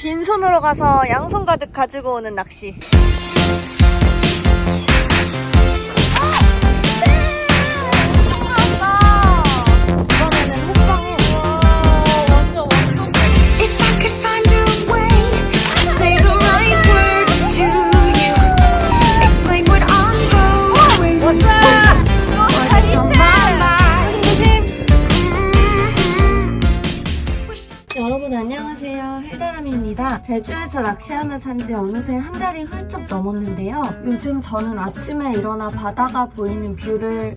빈손으로 가서 양손 가득 가지고 오는 낚시. 제주에서 낚시하며 산 지 어느새 한 달이 훌쩍 넘었는데요. 요즘 저는 아침에 일어나 바다가 보이는 뷰를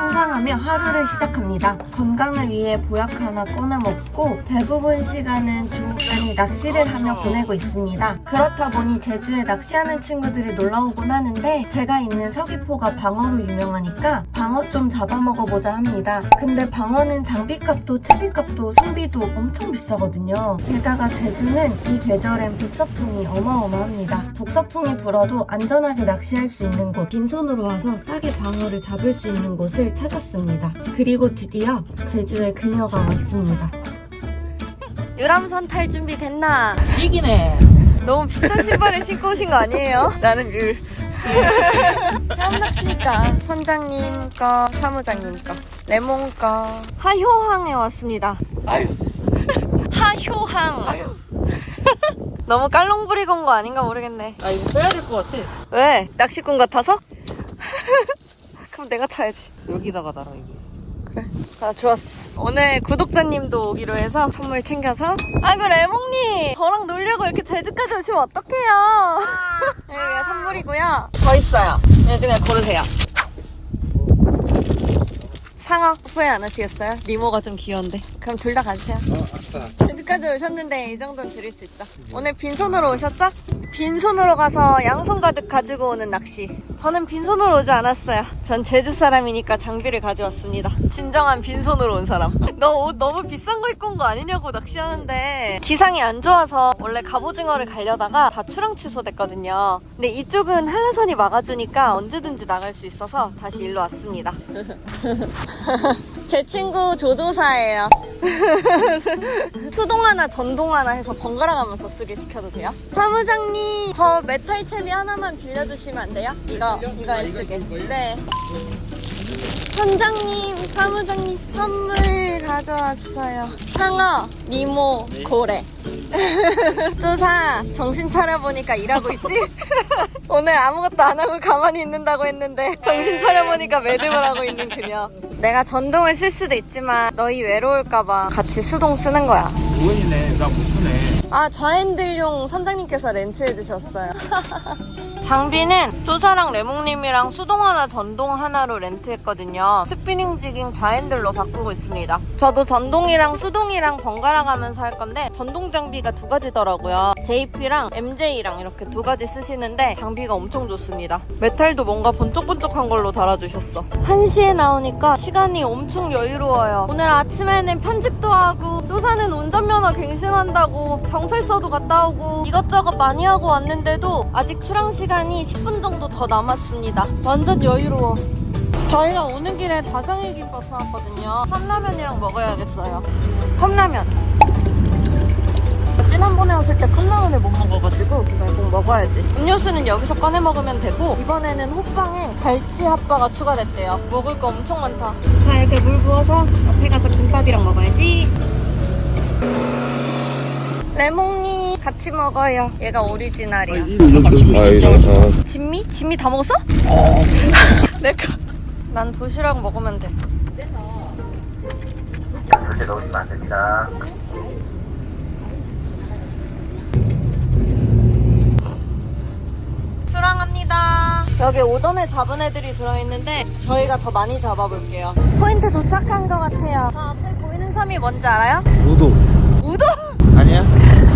상상하며 하루를 시작합니다. 건강을 위해 보약 하나 꺼내 먹고 대부분 시간은 조용히 낚시를 하며 보내고 있습니다. 그렇다 보니 제주에 낚시하는 친구들이 놀러 오곤 하는데 제가 있는 서귀포가 방어로 유명하니까 방어 좀 잡아먹어 보자 합니다. 근데 방어는 장비값도 채비값도 송비도 엄청 비싸거든요. 게다가 제주는 이 계절엔 북서풍이 어마어마합니다. 북서풍이 불어도 안전하게 낚시할 수 있는 곳 빈손으로 와서 싸게 방어를 잡을 수 있는 곳을 찾았습니다. 그리고 드디어 제주에 그녀가 왔습니다. 유람선 탈 준비 됐나? 이기네. 너무 비싼 신발을 신고 오신 거 아니에요? 나는 뮬. 체험 낚시니까 선장님 거, 사무장님 거, 레몬 거, 하효항에 왔습니다. 아유, 하효항. 아유. 너무 깔롱부리고 온 거 아닌가 모르겠네. 아 이거 빼야 될 것 같아. 왜? 낚시꾼 같아서? 그럼 내가 쳐야지. 여기다가 달아 이거. 그래. 아, 좋았어. 오늘 구독자님도 오기로 해서 선물 챙겨서. 아이고, 레몽님! 저랑 놀려고 이렇게 제주까지 오시면 어떡해요? 여기가 선물이고요. 더 있어요. 이 중에 고르세요. 상어 후회 안 하시겠어요? 니모가 좀 귀여운데. 그럼 둘 다 가주세요. 제주까지 오셨는데 이 정도는 드릴 수 있죠. 오늘 빈손으로 오셨죠? 빈손으로 가서 양손 가득 가지고 오는 낚시. 저는 빈손으로 오지 않았어요. 전 제주 사람이니까 장비를 가져왔습니다. 진정한 빈손으로 온 사람. 너 옷 너무 비싼 거 입고 온 거 아니냐고 낚시하는데 기상이 안 좋아서 원래 갑오징어를 가려다가 다 출항 취소됐거든요. 근데 이쪽은 한라산이 막아주니까 언제든지 나갈 수 있어서 다시 일로 왔습니다. 제 친구 조조사예요. 수동 하나, 전동 하나 해서 번갈아 가면서 쓰게 시켜도 돼요? 사무장님, 저 메탈 채비 하나만 빌려주시면 안 돼요? 이거, 이거 쓰게. 네. 선장님, 사무장님, 선물 가져왔어요. 상어, 니모, 고래. 쪼사, 정신 차려보니까 일하고 있지? 오늘 아무것도 안 하고 가만히 있는다고 했는데 정신 차려보니까 매듭을 하고 있는 그녀. 내가 전동을 쓸 수도 있지만 너희 외로울까봐 같이 수동 쓰는 거야. 우원이네 나 못 쓰네 아 좌핸들용 선장님께서 렌트 해 주셨어요. 장비는 소사랑 레몽님이랑 수동 하나 전동 하나로 렌트했거든요. 스피닝 지깅 좌핸들로 바꾸고 있습니다. 저도 전동이랑 수동이랑 번갈아 가면서 할 건데 전동 장비가 두 가지더라고요. JP랑 MJ랑 이렇게 두 가지 쓰시는데 장비가 엄청 좋습니다. 메탈도 뭔가 번쩍번쩍한 걸로 달아주셨어. 1시에 나오니까 시간이 엄청 여유로워요. 오늘 아침에는 편집도 하고 조사는 운전면허 갱신한다고 경찰서도 갔다 오고 이것저것 많이 하고 왔는데도 아직 출항 시간 이 10분 정도 더 남았습니다. 완전 여유로워. 저희가 오는 길에 다장의 김밥 사왔거든요. 컵라면이랑 먹어야겠어요. 컵라면. 지난번에 왔을 때 컵라면을 못 먹어가지고 이걸 꼭 먹어야지. 음료수는 여기서 꺼내 먹으면 되고 이번에는 호빵에 갈치 핫바가 추가됐대요. 먹을 거 엄청 많다. 자 이렇게 물 부어서 옆에 가서 김밥이랑 먹어야지. 레몽니 같이 먹어요. 얘가 오리지널이야. 아이고 진미? 진미 다 먹었어? 내가. 난 도시락 먹으면 돼. 절대 넣으시면 안 됩니다 출항합니다. 여기 오전에 잡은 애들이 들어있는데 저희가 더 많이 잡아볼게요. 포인트 도착한 것 같아요. 저 앞에 보이는 섬이 뭔지 알아요? 우도 우도?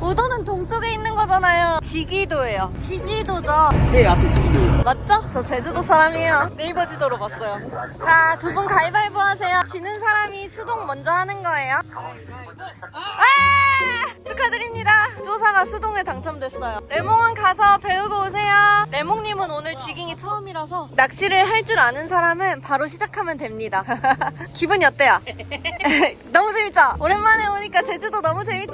우도는 동쪽에 있는 거잖아요. 지기도예요. 지기도죠. 네 앞에 지금 맞죠? 저 제주도 사람이에요. 네이버 지도로 봤어요. 자, 두 분 가위바위보 하세요. 지는 사람이 수동 먼저 하는 거예요. 아! 축하드립니다. 조사가 수동에 당첨됐어요. 레몽은 가서 배우고 오세요. 레몽님은 오늘 쥐깅이 처음이라서 낚시를 할 줄 아는 사람은 바로 시작하면 됩니다. 기분이 어때요? 너무 재밌죠? 오랜만에 오니까 제주도 너무 재밌죠?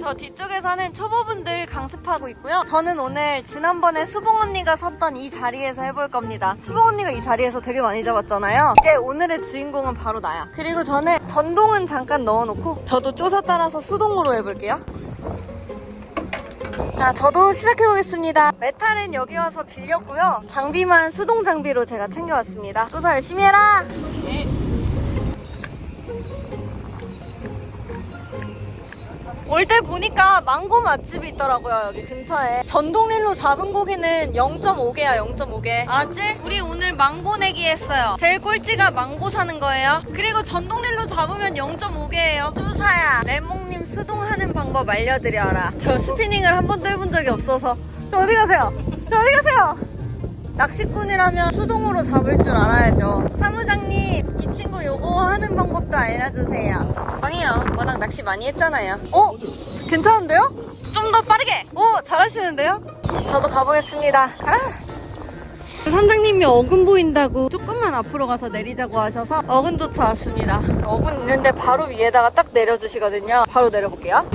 저 뒤쪽에서는 초보분들 강습하고 있고요. 저는 오늘 지난번에 수봉 언니가 섰던 이 자리에서 해볼 겁니다. 수봉 언니가 이 자리에서 되게 많이 잡았잖아요. 이제 오늘의 주인공은 바로 나야. 그리고 저는 전동은 잠깐 넣어놓고 저도 쪼사 따라서 수동으로 해볼게요. 자, 저도 시작해보겠습니다. 메탈은 여기 와서 빌렸고요. 장비만 수동 장비로 제가 챙겨왔습니다. 조사 열심히 해라! 올 때 보니까 망고 맛집이 있더라고요 여기 근처에. 전동릴로 잡은 고기는 0.5개야 0.5개. 알았지? 우리 오늘 망고 내기 했어요. 제일 꼴찌가 망고 사는 거예요. 그리고 전동릴로 잡으면 0.5개예요. 뚜사야 레몽님 수동하는 방법 알려드려라. 저 스피닝을 한 번도 해본 적이 없어서. 저 어디 가세요? 저 어디 가세요? 낚시꾼이라면 수동으로 잡을 줄 알아야죠. 사무장님, 이 친구 요거 하는 방법도 알려주세요. 빵이요. 워낙 낚시 많이 했잖아요. 어? 괜찮은데요? 좀 더 빠르게. 오, 잘하시는데요? 저도 가보겠습니다. 가라. 선장님이 어군 보인다고 조금만 앞으로 가서 내리자고 하셔서 어군 쫓아왔습니다. 어군 있는데 바로 위에다가 딱 내려주시거든요. 바로 내려볼게요.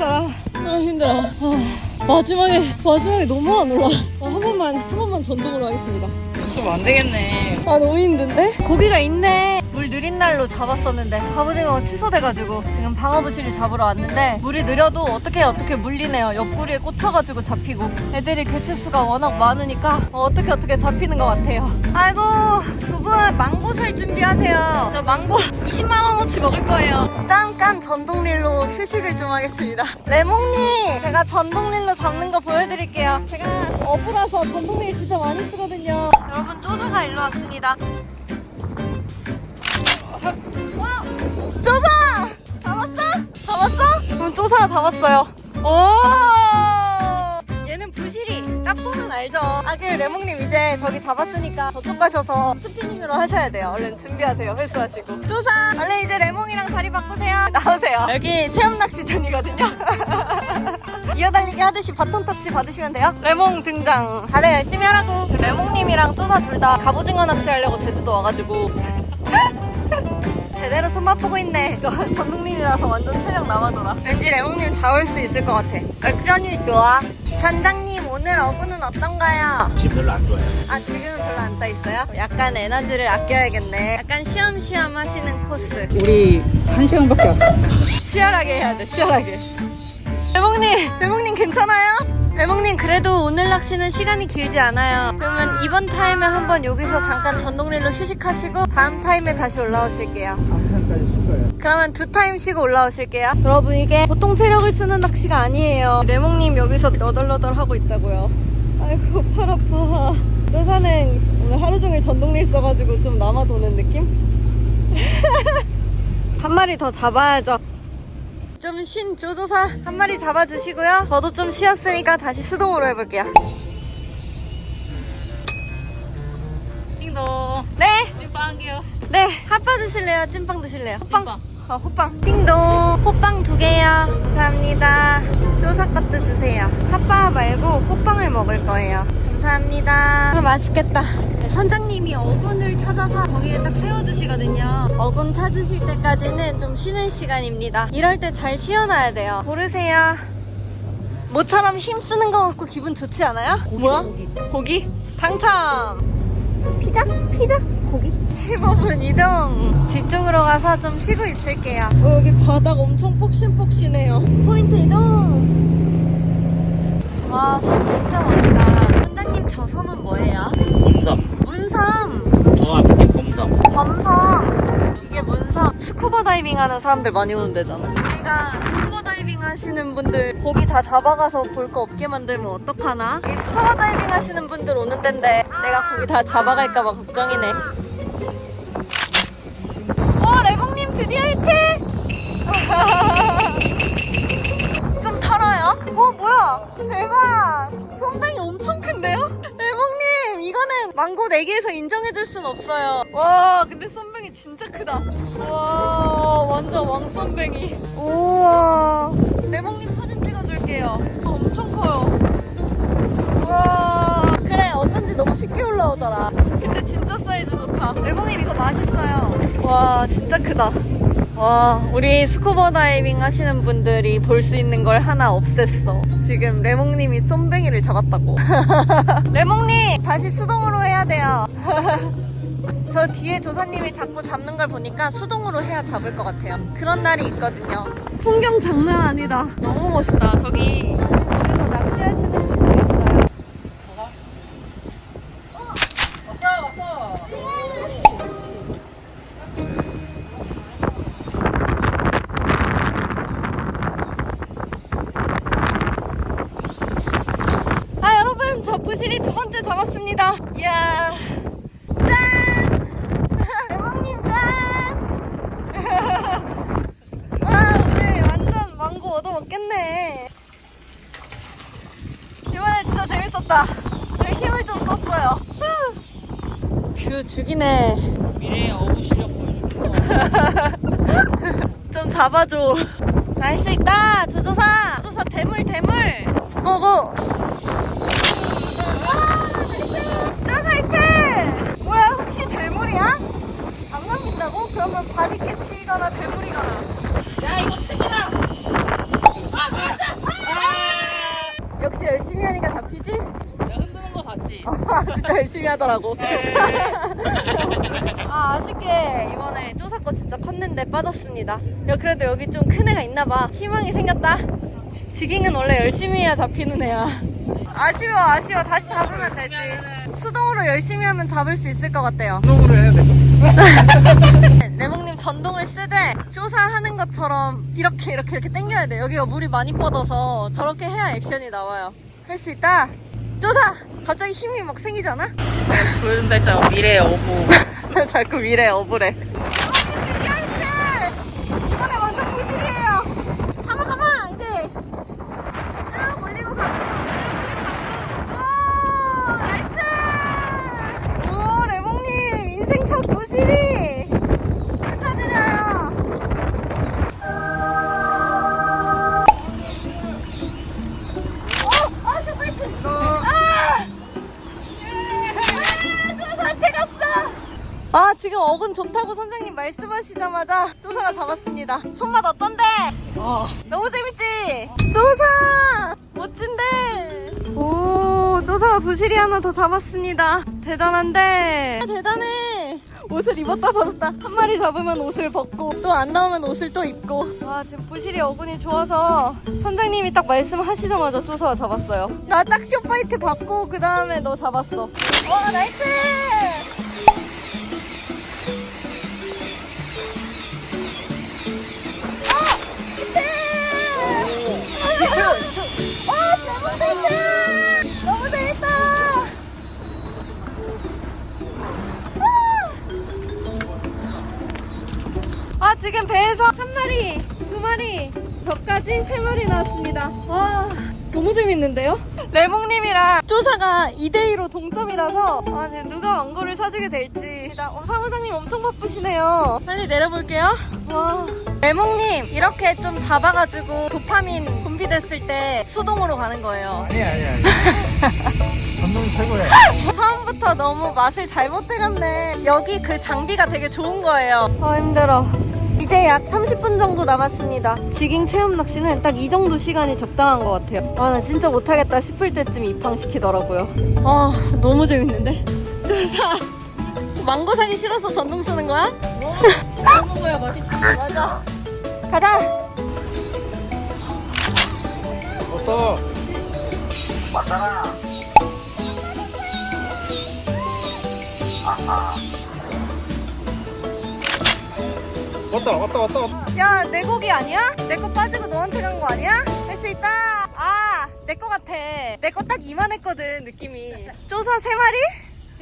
있어라. 아, 힘들어. 아, 마지막에, 마지막에 너무 안 올라. 아, 한 번만, 한 번만 전동으로 하겠습니다. 좀 안 되겠네. 아 너무 힘든데? 고기가 있네 물 느린 날로 잡았었는데 갑오징어가 취소돼가지고 지금 방어부실이 잡으러 왔는데 물이 느려도 어떻게 어떻게 물리네요. 옆구리에 꽂혀가지고 잡히고 애들이 개체수가 워낙 많으니까 어, 어떻게 어떻게 잡히는 것 같아요. 아이고 두 분 망고 살 준비하세요. 저 망고 20만원어치 먹을 거예요. 잠깐 전동릴로 휴식을 좀 하겠습니다. 레몽님 제가 전동릴로 잡는 거 보여드릴게요. 제가 어부라서 전동릴 진짜 많이 쓰거든요. 여러분 쪼사가 일로 왔습니다. 와! 쪼사! 잡았어? 잡았어? 그럼 쪼사가 잡았어요 오! 얘는 부실이 딱 보면 알죠 아그 레몽님 이제 저기 잡았으니까 저쪽 가셔서 스피닝으로 하셔야 돼요 얼른 준비하세요 회수하시고 쪼사 얼른 이제 레몽이랑 자리 바꾸세요 나오세요 여기 체험 낚시전이거든요 이어달리기 하듯이 바톤 터치 받으시면 돼요. 레몽 등장. 다들 열심히 하라고. 그 레몽님이랑 뚜사 둘 다 갑오징어 낚시하려고 제주도 와가지고. 제대로 손 맛 보고 있네. 너 전동린이라서 완전 체력 남아돌아. 왠지 레몽님 잡을 수 있을 것 같아. 얼큰이 좋아. 선장님 오늘 어구는 어떤가요? 지금 별로 안 좋아요. 아 지금은 별로 안 떠 있어요? 약간 에너지를 아껴야겠네. 약간 쉬엄쉬엄 하시는 코스. 우리 한 시간밖에 안 치열하게 해야 돼, 치열하게. 레몽님, 레몽님 괜찮아요? 레몽님 그래도 오늘 낚시는 시간이 길지 않아요. 그러면 이번 타임에 한번 여기서 잠깐 전동릴로 휴식하시고 다음 타임에 다시 올라오실게요. 거예요. 그러면 두 타임 쉬고 올라오실게요. 여러분 이게 보통 체력을 쓰는 낚시가 아니에요. 레몽님 여기서 너덜너덜 하고 있다고요. 아이고 팔 아파. 조사는 오늘 하루 종일 전동릴 써가지고 좀 남아도는 느낌? 한 마리 더 잡아야죠. 좀 쉰 조조사 한 마리 잡아주시고요. 저도 좀 쉬었으니까 다시 수동으로 해볼게요. 띵동. 네, 찐빵이요. 네. 핫바 드실래요? 찐빵 드실래요? 호빵. 찐빵. 어, 호빵. 띵동. 호빵 두 개요. 감사합니다. 조사 것도 주세요. 핫바 말고 호빵을 먹을 거예요. 감사합니다. 아, 맛있겠다. 네, 선장님이 어군을 찾아서 거기에 딱 세워주시거든요. 어군 찾으실 때까지는 좀 쉬는 시간입니다. 이럴 때 잘 쉬어놔야 돼요. 고르세요. 모처럼 힘 쓰는 것 같고 기분 좋지 않아요? 뭐야? 고기? 당첨! 피자? 피자? 고기? 15분 이동! 뒤쪽으로 가서 좀 쉬고 있을게요. 어, 여기 바닥 엄청 폭신폭신해요. 포인트 이동! 와, 섬 진짜 멋있다. 선장님, 저 섬은 뭐예요? 문섬. 문섬! 저 앞에 게 범섬. 범섬! 이게 문섬. 스쿠버 다이빙 하는 사람들 많이 오는 데잖아. 우리가 스쿠버 다이빙 하시는 분들 고기 다 잡아가서 볼 거 없게 만들면 어떡하나? 이 스쿠버 다이빙 하시는 분들 오는 데인데 내가 고기 다 잡아갈까봐 걱정이네. 오, 레봉님 드디어 히트! 좀 털어요? 오, 뭐야? 대박! 솜뱅 망고 4개에서 인정해줄 순 없어요. 와, 근데 솜뱅이 진짜 크다. 와, 완전 왕솜뱅이. 우와. 레봉님 사진 찍어줄게요. 엄청 커요. 와 그래 어쩐지 너무 쉽게 올라오더라 근데 진짜 사이즈 좋다 레몽님 이거 맛있어요 와 진짜 크다 와 우리 스쿠버 다이빙 하시는 분들이 볼 수 있는 걸 하나 없앴어 지금 레몽님이 쏨뱅이를 잡았다고 레몽님 다시 수동으로 해야 돼요 저 뒤에 조사님이 자꾸 잡는 걸 보니까 수동으로 해야 잡을 것 같아요. 그런 날이 있거든요. 풍경 장난 아니다. 너무 멋있다. 저기 어디서 낚시하시는 분도 있어요. 아 여러분 저 부실이 두 번째 잡았습니다. 이야 짠! 대박님 짠! 와 오늘 완전 망고 얻어 먹겠네. 이번에 진짜 재밌었다. 네, 힘을 좀 썼어요. 후. 뷰 죽이네. 미래의 어부시력 보여주고. 좀 잡아줘. 잘 수 있다. 조조사. 조조사 대물 대물. 고고. 조조사 히트. 뭐야 혹시 대물이야? 안 감긴다고? 그러면 바디 캐치거나 대물이거나. 야, 이거 책이다! 역시 열심히 하니까 잡히지? 봤지? 진짜 열심히 하더라고. 아, 아쉽게 이번에 쪼사 거 진짜 컸는데 빠졌습니다. 야, 그래도 여기 좀 큰 애가 있나 봐. 희망이 생겼다. 지깅은 원래 열심히 해야 잡히는 애야. 아쉬워, 아쉬워. 다시 잡으면 되지. 수동으로 열심히 하면 잡을 수 있을 것 같아요. 수동으로 해야 돼. 레몽님 전동을 쓰되 쪼사하는 것처럼 이렇게 이렇게 이렇게 당겨야 돼. 여기가 물이 많이 뻗어서 저렇게 해야 액션이 나와요. 할 수 있다. 쪼사! 갑자기 힘이 막 생기잖아? 보여준다 했잖아, 미래의 어부. 자꾸 미래 어부래. 말씀하시자마자 조사가 잡았습니다. 손맛 어떤데? 어 너무 재밌지? 조사 멋진데? 오 조사가 부실이 하나 더 잡았습니다. 대단한데? 아, 대단해. 옷을 입었다 벗었다 한 마리 잡으면 옷을 벗고 또 안 나오면 옷을 또 입고 와 지금 부실이 어근이 좋아서 선생님이 딱 말씀하시자마자 조사가 잡았어요 나 딱 쇼파이트 받고 그 다음에 너 잡았어 와 나이스 아 지금 배에서 한 마리 두 마리 저까지 세 마리 나왔습니다 와 너무 재밌는데요? 레몽님이랑 조사가 2대2로 동점이라서 아 지금 누가 왕고를 사주게 될지 어, 사무장님 엄청 바쁘시네요 빨리 내려볼게요 와 레몽님 이렇게 좀 잡아가지고 도파민 분비됐을 때 수동으로 가는 거예요 아니 아니 아니. 전동 최고야. 처음부터 너무 맛을 잘못 들었네. 여기 그 장비가 되게 좋은 거예요. 아, 힘들어. 이제 약 30분 정도 남았습니다. 지깅 체험 낚시는 딱 이 정도 시간이 적당한 것 같아요. 아, 나 진짜 못하겠다 싶을 때쯤 입항시키더라고요. 아, 너무 재밌는데? 조사! 망고 사기 싫어서 전동 쓰는 거야? 먹어야 맛있지. 맞아. 가자! 어떠? 왔다 왔다 왔다 왔다. 야, 내 고기 아니야? 내 거 빠지고 너한테 간 거 아니야? 할 수 있다. 아, 내 거 같아. 내 거 딱 이만했거든, 느낌이. 쪼사 세 마리?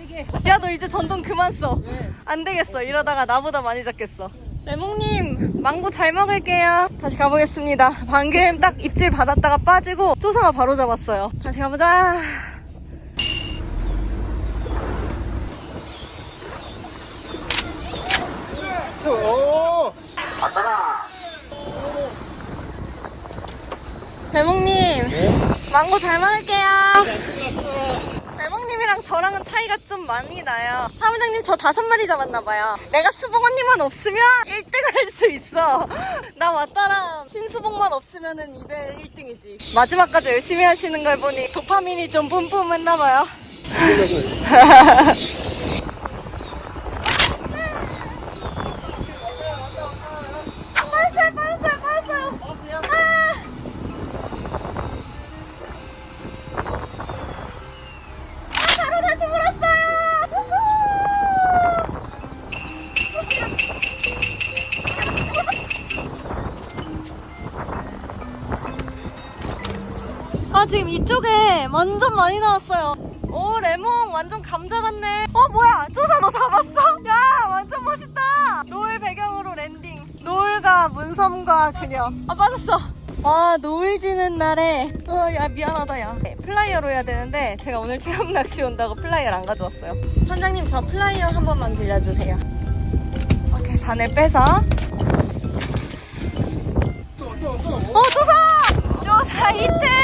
게. 야 너 이제 전동 그만 써. 안 되겠어. 이러다가 나보다 많이 잡겠어. 레몽님 망고 잘 먹을게요. 다시 가보겠습니다. 방금 딱 입질 받았다가 빠지고 조사가 바로 잡았어요. 다시 가보자. 오! 대몽님 망고 잘 먹을게요. 대몽님이랑 저랑은 차이가 좀 많이 나요. 사무장님 저 다섯 마리 잡았나봐요. 내가 수봉 언니만 없으면 1등을 할수 있어. 나 왔다랑 신수봉만 없으면 은 2대 1등이지. 마지막까지 열심히 하시는 걸 보니 도파민이 좀 뿜뿜했나봐요. 완전 많이 나왔어요. 오 레몬 완전 감자 같네. 어 뭐야 조사 너 잡았어? 야 완전 멋있다. 노을 배경으로 랜딩. 노을과 문섬과 그녀. 아 빠졌어. 아 노을 지는 날에 어 야 미안하다 야 네, 플라이어로 해야 되는데 제가 오늘 체험 낚시 온다고 플라이어를 안 가져왔어요 선장님 저 플라이어 한 번만 빌려주세요 오케이 바늘 빼서 어 조사! 조사 히트!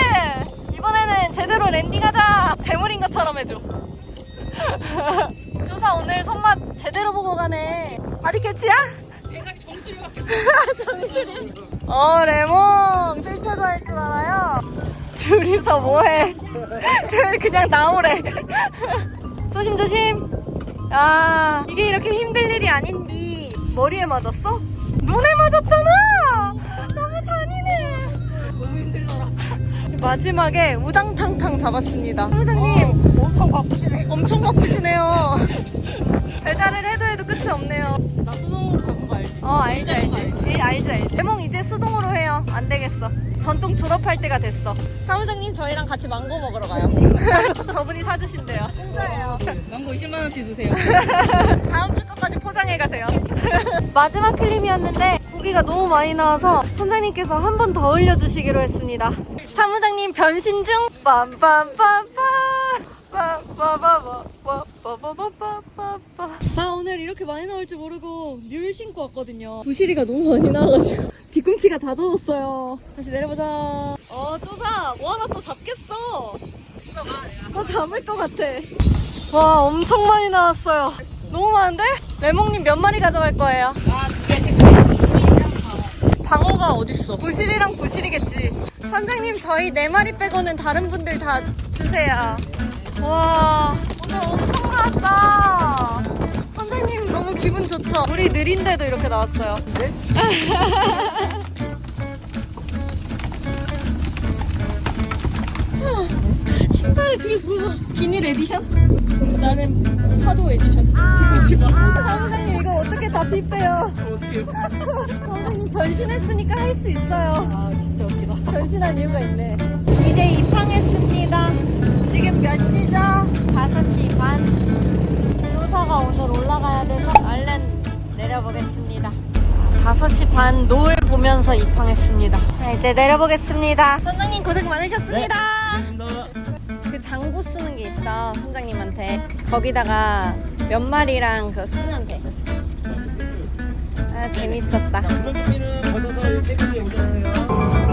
제대로 랜딩하자 대물인 것처럼 해줘 조사 오늘 손맛 제대로 보고 가네 바디 캐치야? 내가 정수리 바뀌었어. 정신이 어 레몬 실체도 할 줄 알아요? 둘이서 뭐해 둘 그냥 나오래 조심조심 아 이게 이렇게 힘들 일이 아닌디 머리에 맞았어? 눈에 맞았잖아 너무 잔인해 너무 힘들더라. 마지막에 우당탕탕 잡았습니다. 사무장님 엄청 바쁘시네. 엄청 바쁘시네요. 배달을 해도 해도 끝이 없네요. 나 수동으로 가는 거 알지? 어 알지 알지. 예, 알지 알지. 대몽 이제 수동으로 해요. 안 되겠어. 전통 졸업할 때가 됐어. 사무장님 저희랑 같이 망고 먹으러 가요. 저분이 사주신대요. 공짜예요. 망고 20만 원치 주세요. 다음 주 것까지 포장해 가세요. 마지막 클립이었는데 고기가 너무 많이 나와서 선장님께서 한 번 더 올려주시기로 했습니다. 사무장님 변신 중 아 오늘 이렇게 많이 나올 줄 모르고 뮬 신고 왔거든요. 부시리가 너무 많이 나와가지고. 뒤꿈치가 다 젖었어요. 다시 내려보자. 어 쪼자! 뭐하나 또 잡겠어. 나 잡을 것 같아. 와 엄청 많이 나왔어요. 너무 많은데? 레몽님 몇 마리 가져갈 거예요? 방어가 어딨어? 부실이랑 부실이겠지. 선장님 저희 네 마리 빼고는 다른 분들 다 주세요 와 오늘 엄청 나왔다 선생님 너무 기분 좋죠? 우리 느린데도 이렇게 나왔어요 신발이 그게 뭐야 비닐 에디션? 나는 파도 에디션 마 사무장님 이거 어떻게 다 어떻게? 사무장님 변신했으니까 할 수 있어요 아 진짜 웃기다. 변신한 이유가 있네. 이제 입항했습니다. 지금 몇 시죠? 5시 반. 조사가 오늘 올라가야 돼서 얼른 내려보겠습니다. 5시 반 노을 보면서 입항했습니다. 자, 이제 내려보겠습니다. 선장님 고생 많으셨습니다. 그 장구 쓰는 게 있어, 선장님한테. 거기다가 몇 마리랑 그거 쓰면 돼. 아, 재밌었다. 준비는 벗어서 테이블 위에 올려주세요.